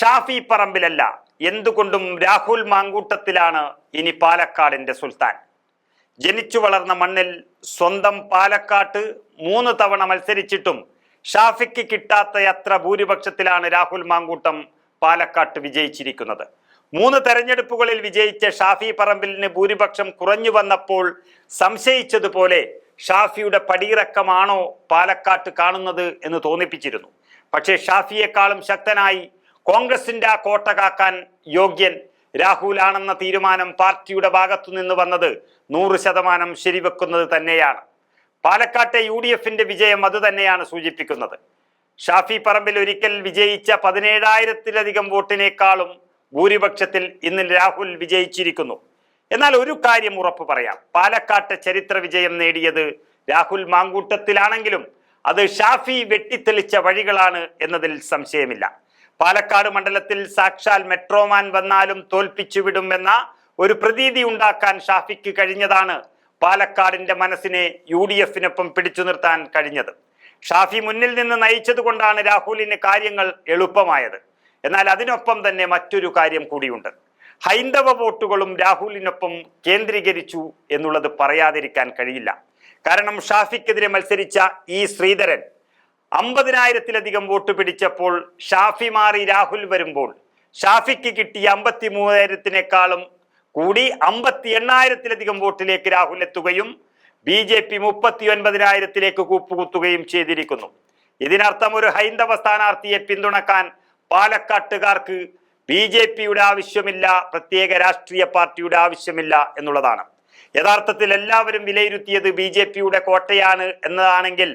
ഷാഫി പറമ്പിലല്ല. എന്തുകൊണ്ടും രാഹുൽ മാങ്കൂട്ടത്തിലാണ് ഇനി പാലക്കാടിന്റെ സുൽത്താൻ. ജനിച്ചു വളർന്ന മണ്ണിൽ സ്വന്തം പാലക്കാട്ട് മൂന്ന് തവണ മത്സരിച്ചിട്ടും ഷാഫിക്ക് കിട്ടാത്ത അത്ര ഭൂരിപക്ഷത്തിലാണ് രാഹുൽ മാങ്കൂട്ടം പാലക്കാട്ട് വിജയിച്ചിരിക്കുന്നത്. മൂന്ന് തെരഞ്ഞെടുപ്പുകളിൽ വിജയിച്ച ഷാഫി പറമ്പിലിന് ഭൂരിപക്ഷം കുറഞ്ഞു വന്നപ്പോൾ സംശയിച്ചതുപോലെ ഷാഫിയുടെ പടിയിറക്കമാണോ പാലക്കാട്ട് കാണുന്നത് എന്ന് തോന്നിപ്പിച്ചിരുന്നു. പക്ഷേ ഷാഫിയെക്കാളും ശക്തനായി കോൺഗ്രസിന്റെ ആ കോട്ട കാക്കാൻ യോഗ്യൻ രാഹുലാണെന്ന തീരുമാനം പാർട്ടിയുടെ ഭാഗത്തു നിന്ന് വന്നത് നൂറ് ശതമാനം ശരിവെക്കുന്നത് തന്നെയാണ്. പാലക്കാട്ടെ യു ഡി എഫിന്റെ വിജയം അത് തന്നെയാണ് സൂചിപ്പിക്കുന്നത്. ഷാഫി പറമ്പിൽ ഒരിക്കൽ വിജയിച്ച പതിനേഴായിരത്തിലധികം വോട്ടിനേക്കാളും ഭൂരിപക്ഷത്തിൽ ഇന്ന് രാഹുൽ വിജയിച്ചിരിക്കുന്നു. എന്നാൽ ഒരു കാര്യം ഉറപ്പ് പറയാം. പാലക്കാട്ടെ ചരിത്ര വിജയം നേടിയത് രാഹുൽ മാങ്കൂട്ടത്തിലാണെങ്കിലും അത് ഷാഫി വെട്ടിത്തെളിച്ച വഴികളാണ് എന്നതിൽ സംശയമില്ല. പാലക്കാട് മണ്ഡലത്തിൽ സാക്ഷാൽ മെട്രോമാൻ വന്നാലും തോൽപ്പിച്ചു വിടുമെന്ന ഒരു പ്രതീതി ഉണ്ടാക്കാൻ ഷാഫിക്ക് കഴിഞ്ഞതാണ് പാലക്കാടിന്റെ മനസ്സിനെ യു ഡി എഫിനൊപ്പം പിടിച്ചു നിർത്താൻ കഴിഞ്ഞത്. ഷാഫി മുന്നിൽ നിന്ന് നയിച്ചതുകൊണ്ടാണ് രാഹുലിന് കാര്യങ്ങൾ എളുപ്പമായത്. എന്നാൽ അതിനൊപ്പം തന്നെ മറ്റൊരു കാര്യം കൂടിയുണ്ട്. ഹൈന്ദവ വോട്ടുകളും രാഹുലിനൊപ്പം കേന്ദ്രീകരിച്ചു എന്നുള്ളത് പറയാതിരിക്കാൻ കഴിയില്ല. കാരണം ഷാഫിക്കെതിരെ മത്സരിച്ച ഈ ശ്രീധരൻ അമ്പതിനായിരത്തിലധികം വോട്ട് പിടിച്ചപ്പോൾ ഷാഫി മാറി രാഹുൽ വരുമ്പോൾ ഷാഫിക്ക് കിട്ടിയ അമ്പത്തി മൂവായിരത്തിനേക്കാളും കൂടി അമ്പത്തി എണ്ണായിരത്തിലധികം വോട്ടിലേക്ക് രാഹുൽ എത്തുകയും ബി ജെ പി മുപ്പത്തി ഒൻപതിനായിരത്തിലേക്ക് കൂപ്പുകുത്തുകയും ചെയ്തിരിക്കുന്നു. ഇതിനർത്ഥം ഒരു ഹൈന്ദവ സ്ഥാനാർത്ഥിയെ പിന്തുണക്കാൻ പാലക്കാട്ടുകാർക്ക് ബി ജെ പിയുടെ ആവശ്യമില്ല പ്രത്യേക രാഷ്ട്രീയ പാർട്ടിയുടെ ആവശ്യമില്ല എന്നുള്ളതാണ്. യഥാർത്ഥത്തിൽ എല്ലാവരും വിലയിരുത്തിയത് ബി ജെ പിയുടെ കോട്ടയാണ് എന്നതാണെങ്കിൽ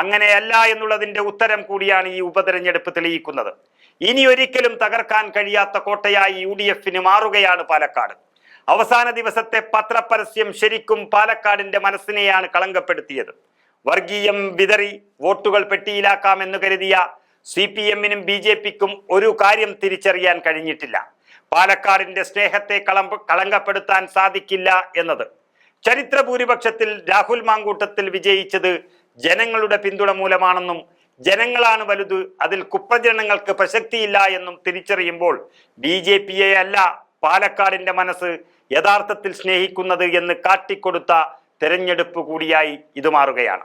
അങ്ങനെയല്ല എന്നുള്ളതിന്റെ ഉത്തരം കൂടിയാണ് ഈ ഉപതെരഞ്ഞെടുപ്പ് തെളിയിക്കുന്നത്. ഇനി ഒരിക്കലും തകർക്കാൻ കഴിയാത്ത കോട്ടയായി യു ഡി എഫിന് മാറുകയാണ് പാലക്കാട്. അവസാന ദിവസത്തെ പത്രപരസ്യം ശരിക്കും പാലക്കാടിന്റെ മനസ്സിനെയാണ് കളങ്കപ്പെടുത്തിയത്. വർഗീയം വിതറി വോട്ടുകൾ പെട്ടിയിലാക്കാമെന്ന് കരുതിയ സി പി എമ്മിനും ബി ജെ പിക്കും ഒരു കാര്യം തിരിച്ചറിയാൻ കഴിഞ്ഞിട്ടില്ല. പാലക്കാടിന്റെ സ്നേഹത്തെ കളമ്പ കളങ്കപ്പെടുത്താൻ സാധിക്കില്ല എന്നത്. ചരിത്ര ഭൂരിപക്ഷത്തിൽ രാഹുൽ മാങ്കൂട്ടത്തിൽ വിജയിച്ചത് ജനങ്ങളുടെ പിന്തുണ മൂലമാണെന്നും ജനങ്ങളാണ് വലുത് അതിൽ കുപ്രചരണങ്ങൾക്ക് പ്രസക്തിയില്ല എന്നും തിരിച്ചറിയുമ്പോൾ ബി ജെ പിയെ അല്ല പാലക്കാടിന്റെ മനസ്സ് യഥാർത്ഥത്തിൽ സ്നേഹിക്കുന്നത് എന്ന് കാട്ടിക്കൊടുത്ത തെരഞ്ഞെടുപ്പ് കൂടിയായി ഇത് മാറുകയാണ്.